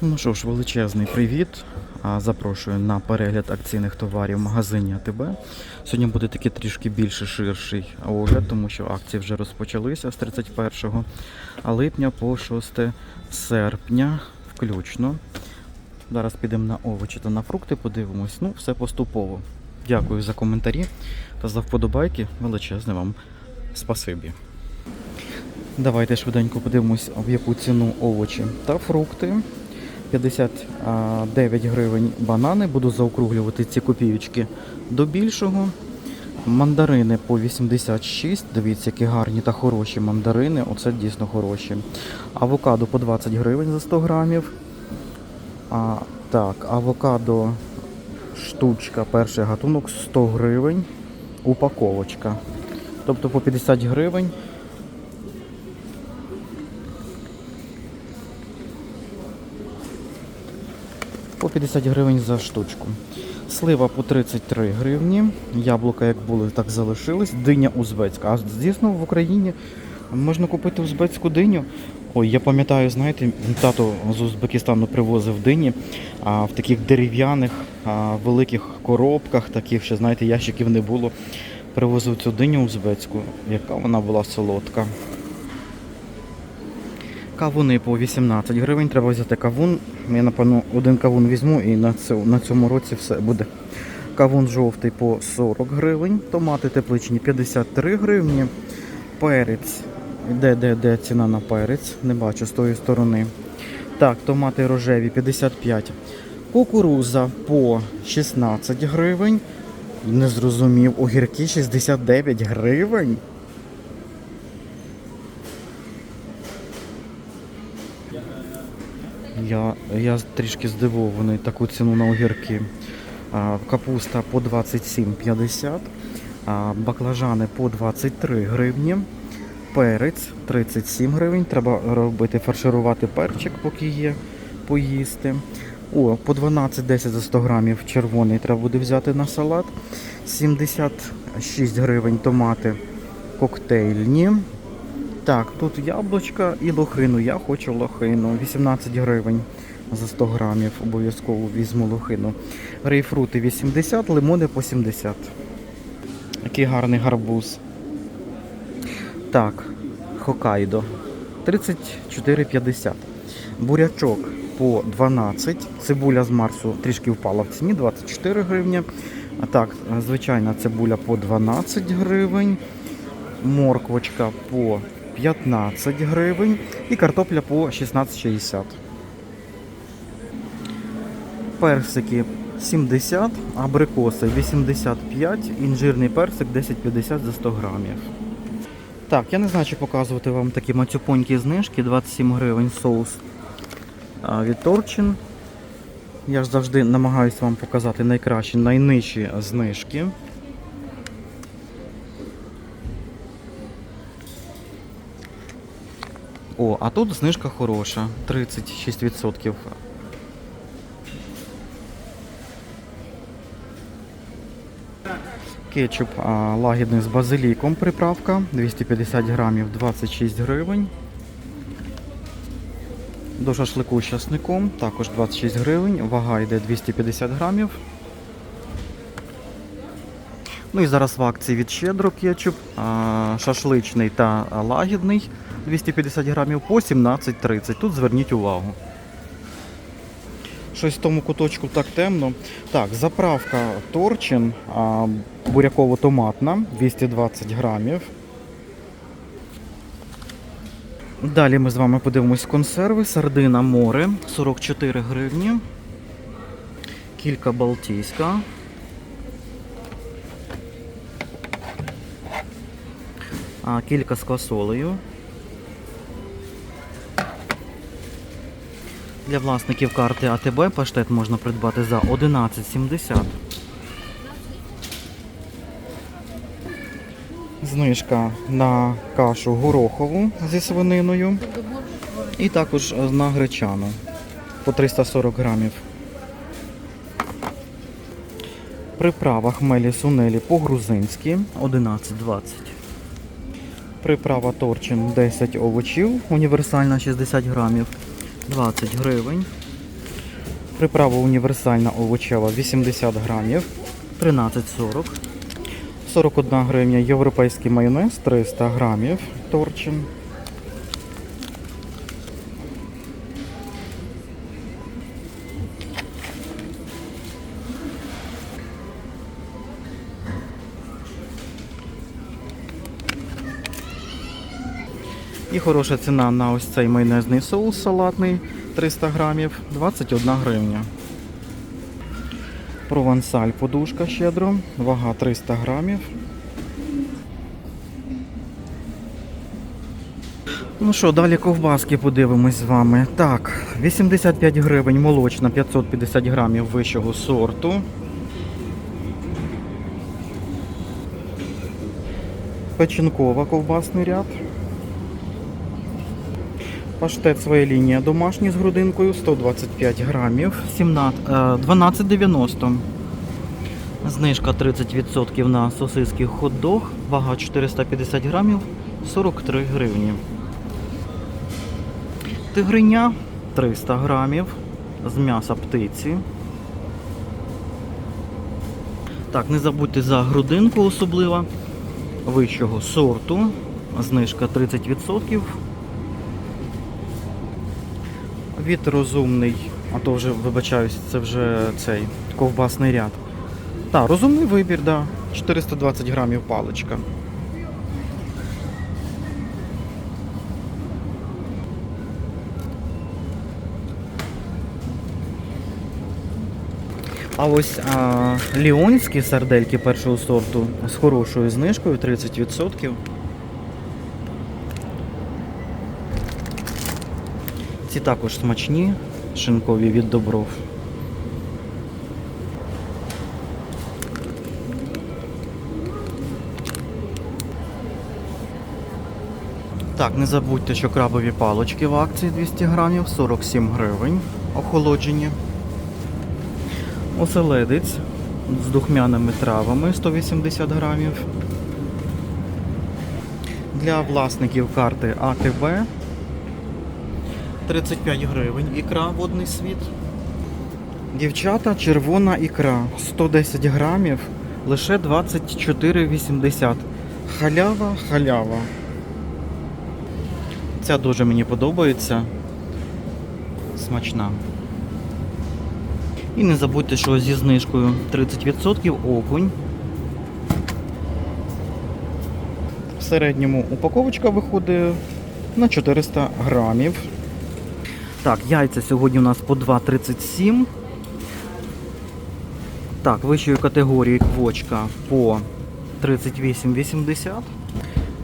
Ну що ж, величезний привіт. Запрошую на перегляд акційних товарів в магазині АТБ. Сьогодні буде такий трішки більше ширший огляд, тому що акції вже розпочалися з 31 липня по 6 серпня включно. Зараз підемо на овочі та на фрукти, подивимось. Ну, все поступово. Дякую за коментарі та за вподобайки. Величезне вам спасибі. Давайте швиденько подивимось, в яку ціну овочі та фрукти. 59 гривень банани. Буду заокруглювати ці копійочки до більшого. Мандарини по 86. Дивіться, які гарні та хороші мандарини. Оце дійсно хороші. Авокадо по 20 гривень за 100 грамів. А, так, авокадо штучка, перший гатунок 100 гривень. Упаковочка. Тобто по 50 гривень по 50 гривень за штучку. Слива по 33 гривні. Яблука, як були, так залишились. Диня узбецька. А дійсно в Україні можна купити узбецьку диню. Ой, я пам'ятаю, знаєте, тато з Узбекистану привозив дині а, в таких дерев'яних а, великих коробках, таких, що знаєте, ящиків не було. Привозив цю диню узбецьку, яка вона була солодка. Кавуни по 18 гривень. Треба взяти кавун. Я, напевно, один кавун візьму і на, цьому, році все буде. Кавун жовтий по 40 гривень. Томати тепличні 53 гривні. Перець. Де, де, де ціна на перець? Не бачу з тої сторони. Так, томати рожеві 55. Кукуруза по 16 гривень. Не зрозумів. Огірки 69 гривень. Я, я трішки здивований таку ціну на огірки. Капуста по 27,50, а, баклажани по 23 гривні, перець 37 гривень. Треба робити фарширувати перчик, поки є поїсти. О, по 12-10 за 100 грамів червоний треба буде взяти на салат. 76 гривень томати коктейльні. Так, тут яблучка і лохину. Я хочу лохину. 18 гривень за 100 грамів. Обов'язково візьму лохину. Грейпфрути 80, лимони по 70. Який гарний гарбуз. Так, Хокайдо 34,50. Бурячок по 12. Цибуля з Марсу трішки впала в ціні, 24 гривні. А так, звичайна цибуля по 12 гривень. Морквочка по 15 гривень і картопля по 16,60. Персики 70, абрикоси 85, інжирний персик 10,50 за 100 грамів. Так, я не знаю, чи показувати вам такі мацюпонькі знижки, 27 гривень соус від Торчин. Я ж завжди намагаюся вам показати найкращі, найнижчі знижки. А тут знижка хороша, 36%. Кетчуп а, лагідний з базиліком приправка, 250 грамів, 26 гривень. До шашлику з часником, також 26 гривень, вага йде 250 грамів. Ну і зараз в акції від Щедро кетчуп, а, шашличний та лагідний 250 грамів по 17,30. Тут зверніть увагу. Щось в тому куточку так темно. Так, заправка Торчин буряково-томатна 220 грамів. Далі ми з вами подивимось консерви. Сардина море 44 гривні. Кілька балтійська. А, кілька з квасолею. Для власників карти АТБ паштет можна придбати за 11,70. Знижка на кашу горохову зі свининою. І також на гречану по 340 грамів. Приправа хмелі сунелі по-грузинськи 11,20. Приправа торчин 10 овочів, універсальна 60 грамів 20 гривень. Приправа універсальна овочева 80 грамів, 13,40. 41 гривня європейський майонез 300 грамів торчин. І хороша ціна на ось цей майонезний соус салатний 300 грамів 21 гривня. Провансаль подушка щедро, вага 300 грамів. Ну що, далі ковбаски подивимось з вами. Так, 85 гривень молочна 550 грамів вищого сорту. Печінкова ковбасний ряд. Паштет своя лінія домашній з грудинкою 125 грамів, 17, е, 12,90. Знижка 30% на сосиски хот-дог, вага 450 грамів, 43 гривні. Тигриня 300 грамів з м'яса птиці. Так, не забудьте за грудинку особливо вищого сорту. Знижка 30%. Від розумний, а то вже вибачаюсь, це вже цей ковбасний ряд. Так, розумний вибір, да. 420 грамів паличка. А ось а, ліонські сардельки першого сорту з хорошою знижкою 30%. Ці також смачні, шинкові від добров. Так, не забудьте, що крабові палочки в акції 200 грамів, 47 гривень, охолоджені. Оселедець з духмяними травами 180 грамів. Для власників карти АТБ 35 гривень ікра водний світ. Дівчата, червона ікра 110 грамів, лише 24,80. Халява, халява. Ця дуже мені подобається. Смачна. І не забудьте, що зі знижкою 30% окунь. В середньому упаковочка виходить на 400 грамів. Так, яйця сьогодні у нас по 2,37. Так, вищої категорії квочка по 38,80.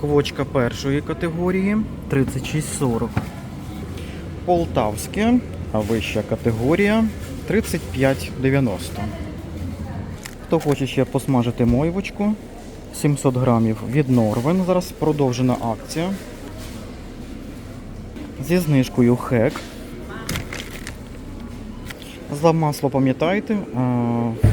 Квочка першої категорії 36,40. Полтавське, а вища категорія 35,90. Хто хоче ще посмажити мойвочку, 700 грамів від Норвен. Зараз продовжена акція. Зі знижкою хек. За масло пам'ятайте, е,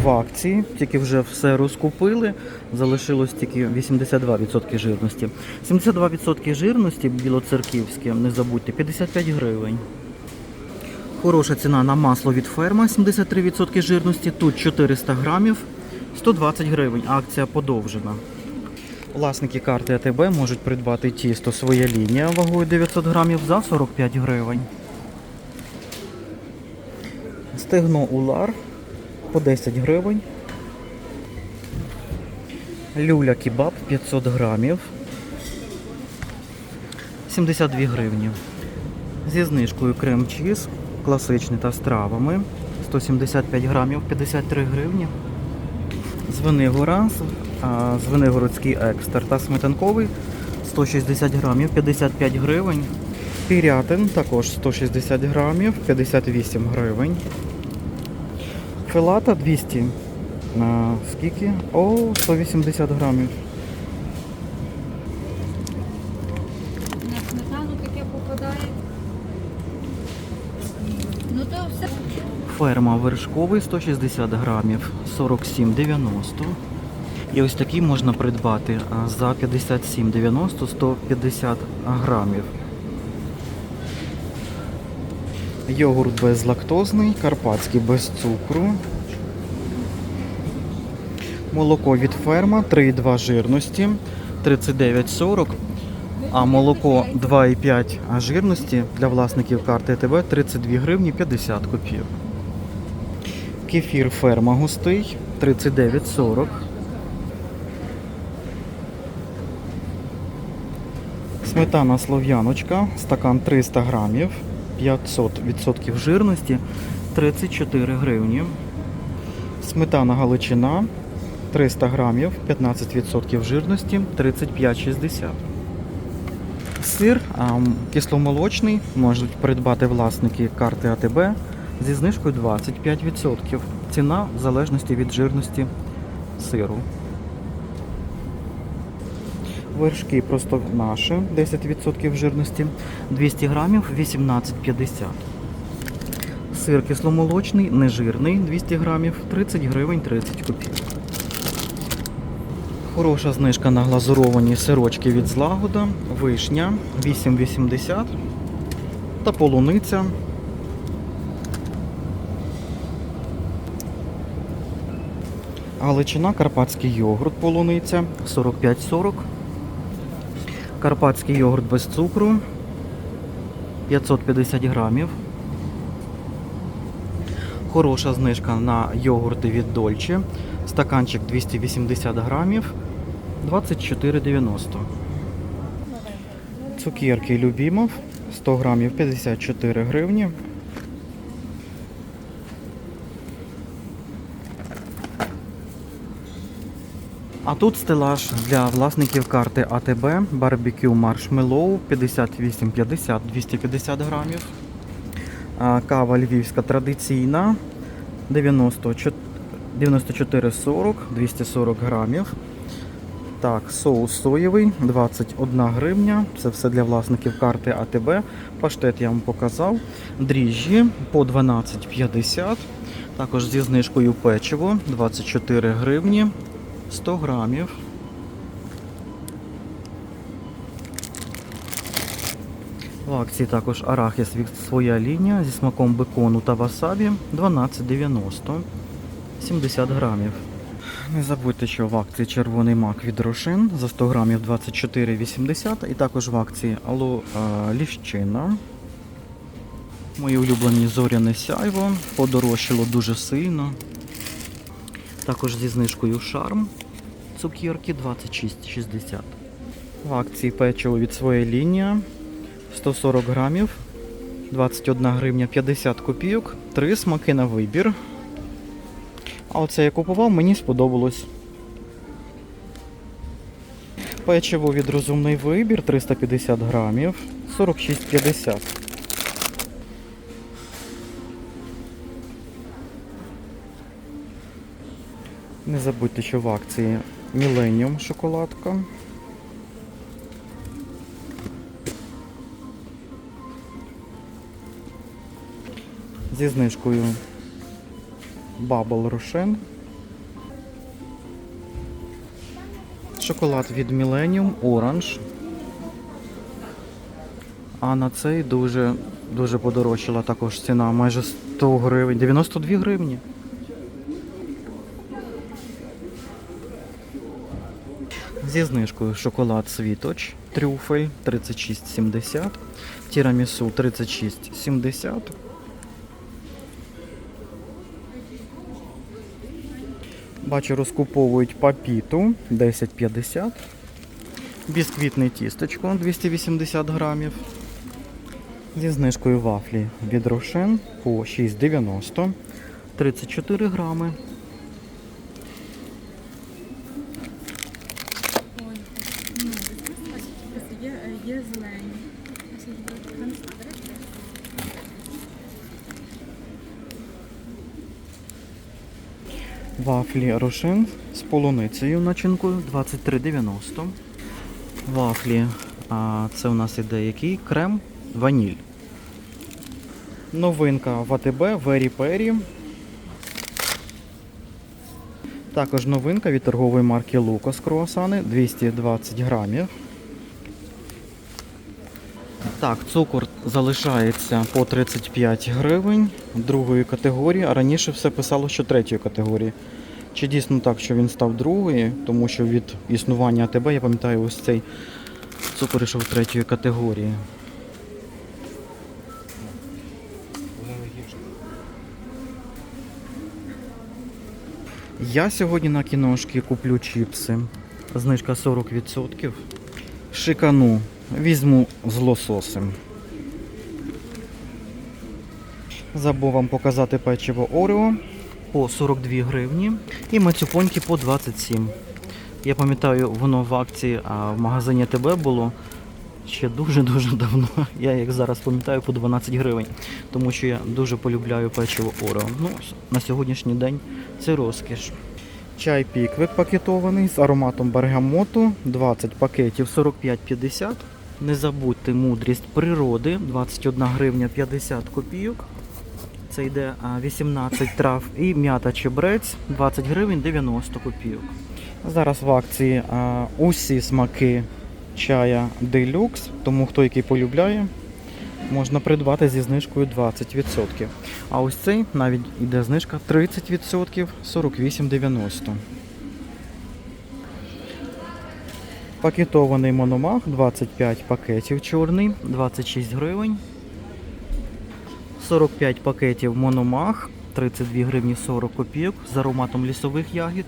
в акції, тільки вже все розкупили, залишилось тільки 82% жирності. 72% жирності білоцерківське, не забудьте, 55 гривень. Хороша ціна на масло від ферма, 73% жирності, тут 400 грамів, 120 гривень, акція подовжена. Власники карти АТБ можуть придбати тісто своя лінія вагою 900 грамів за 45 гривень. Стегно улар по 10 гривень. Люля кебаб 500 грамів. 72 гривні. Зі знижкою крем чіз, класичний та з травами. 175 грамів 53 гривні. Звенигора, звенигородський екстер та сметанковий 160 грамів 55 гривень. Пірятин також 160 грамів 58 гривень. Филата 200. На скільки? О, 180 грамів. На сметану таке попадає. Ну то все. Ферма вершковий 160 грамів 47,90. І ось такий можна придбати за 57,90 150 грамів. Йогурт безлактозний, карпатський без цукру. Молоко від ферма 3,2 жирності 39,40. А молоко 2,5 жирності для власників карти ТБ 32 гривні 50 копійок. Кефір ферма густий 39,40. Сметана слов'яночка, стакан 300 грамів, 500% жирності, 34 гривні. Сметана галичина 300 грамів, 15% жирності, 35,60. Сир а, кисломолочний можуть придбати власники карти АТБ зі знижкою 25%. Ціна в залежності від жирності сиру. Вершки просто наші, 10% жирності, 200 грамів, 18,50. Сир кисломолочний, нежирний, 200 грамів, 30 гривень 30 копійок. Хороша знижка на глазуровані сирочки від злагода, вишня 8,80 та полуниця. Галичина, карпатський йогурт полуниця 45,40. Карпатський йогурт без цукру 550 грамів. Хороша знижка на йогурти від Дольче. Стаканчик 280 грамів 24,90. Цукерки Любімов 100 грамів 54 гривні. А тут стелаж для власників карти АТБ барбекю маршмеллоу 58,50 250 грамів. Кава львівська традиційна 94,40 240 грамів. Так, соус соєвий 21 гривня. Це все для власників карти АТБ. Паштет я вам показав. Дріжджі по 12,50. Також зі знижкою печиво 24 гривні 100 грамів. В акції також арахіс своя лінія зі смаком бекону та васабі 12,90 70 грамів. Не забудьте, що в акції червоний мак від Рошин за 100 грамів 24,80 і також в акції е, Ліщина. Мої улюблені зоряне сяйво подорожчало дуже сильно. Також зі знижкою шарм цукерки 26,60. В акції печиво від своєї лінії 140 грамів, 21 гривня 50 копійок, 3 смаки на вибір. А оце я купував, мені сподобалось. Печиво від розумний вибір 350 грамів, 46,50. Не забудьте, що в акції Millennium шоколадка. Зі знижкою Bubble Рошен. Шоколад від Millennium Orange. А на цей дуже, дуже подорожчала також ціна майже 100 гривень, 92 гривні. Зі знижкою шоколад Світоч, трюфель 36,70, тірамісу 36,70. Бачу, розкуповують папіту 10,50. Бісквітне тістечко 280 грамів. Зі знижкою вафлі від Рошен по 6,90. 34 грами. Зелені. Вафлі Рошен з полуницею начинкою 23,90. Вафлі, а це у нас іде який? Крем ваніль. Новинка в АТБ Very Perry. Також новинка від торгової марки Лукас круасани 220 грамів. Так, цукор залишається по 35 гривень другої категорії, а раніше все писало, що третьої категорії. Чи дійсно так, що він став другої, тому що від існування АТБ, я пам'ятаю, ось цей цукор йшов третьої категорії. Я сьогодні на кіношки куплю чіпси. Знижка 40%. Шикану. Візьму з лососем. Забув вам показати печиво Орео по 42 гривні і мацюпоньки по 27. Я пам'ятаю, воно в акції а в магазині ТБ було ще дуже-дуже давно. Я як зараз пам'ятаю по 12 гривень, тому що я дуже полюбляю печиво Орео. Ну, на сьогоднішній день це розкіш. Чай піквик пакетований з ароматом бергамоту, 20 пакетів 45,50. Не забудьте мудрість природи, 21 гривня 50 копійок. Це йде 18 трав і м'ята чебрець 20 гривень 90 копійок. Зараз в акції а, усі смаки чая Deluxe, тому хто який полюбляє, можна придбати зі знижкою 20%. А ось цей навіть йде знижка 30% 48,90. Пакетований мономах 25 пакетів чорний, 26 гривень. 45 пакетів мономах, 32 гривні 40 копійок з ароматом лісових ягід.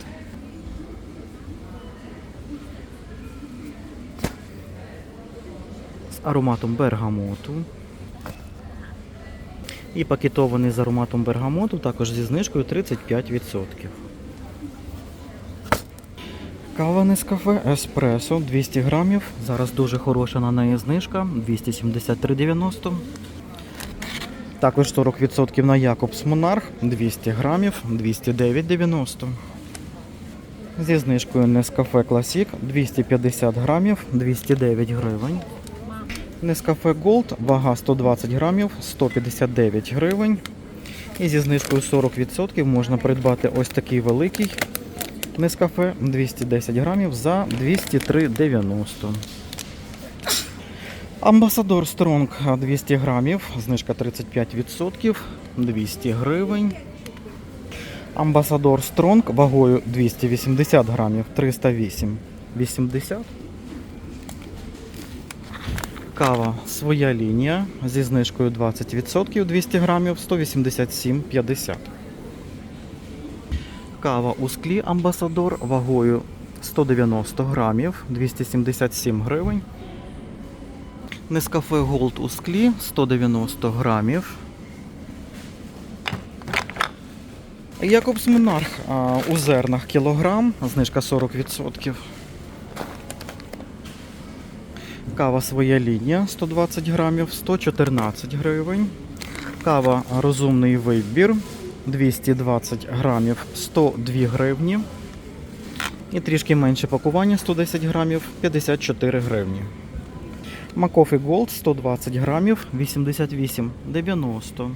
З ароматом бергамоту. І пакетований з ароматом бергамоту, також зі знижкою 35%. Кава Нескафе Еспресо 200 грамів. Зараз дуже хороша на неї знижка 273,90. Також 40% на Якобс Монарх 200 грамів 209,90. Зі знижкою Нескафе Класік 250 грамів 209 гривень. Нескафе Gold, вага 120 грамів 159 гривень. І зі знижкою 40% можна придбати ось такий великий Нескафе 210 грамів за 203,90. Амбасадор Стронг 200 грамів, знижка 35%, 200 гривень. Амбасадор Стронг вагою 280 грамів, 308,80. Кава своя лінія зі знижкою 20% 200 грамів 187,50. Кава у склі Амбасадор вагою 190 грамів 277 гривень. Нескафе Голд у склі 190 грамів. Якобс Монарх у зернах кілограм, знижка 40%. Кава своя лінія 120 грамів, 114 гривень. Кава розумний вибір 220 грамів, 102 гривні. І трішки менше пакування 110 грамів, 54 гривні. Макофі Голд 120 грамів, 88,90.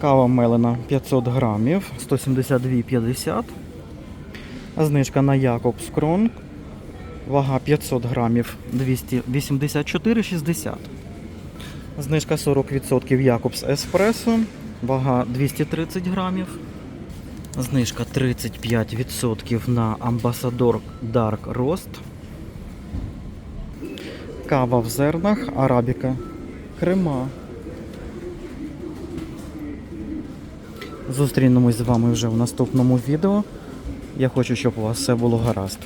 Кава Мелена 500 грамів, 172,50. Знижка на Якобс Кронг. Вага 500 грамів, 284,60. Знижка 40% Якобс Еспресо. Вага 230 грамів. Знижка 35% на Амбасадор Dark Roast. Кава в зернах, арабіка, крема. Зустрінемось з вами вже в наступному відео. Я хочу, щоб у вас все було гаразд.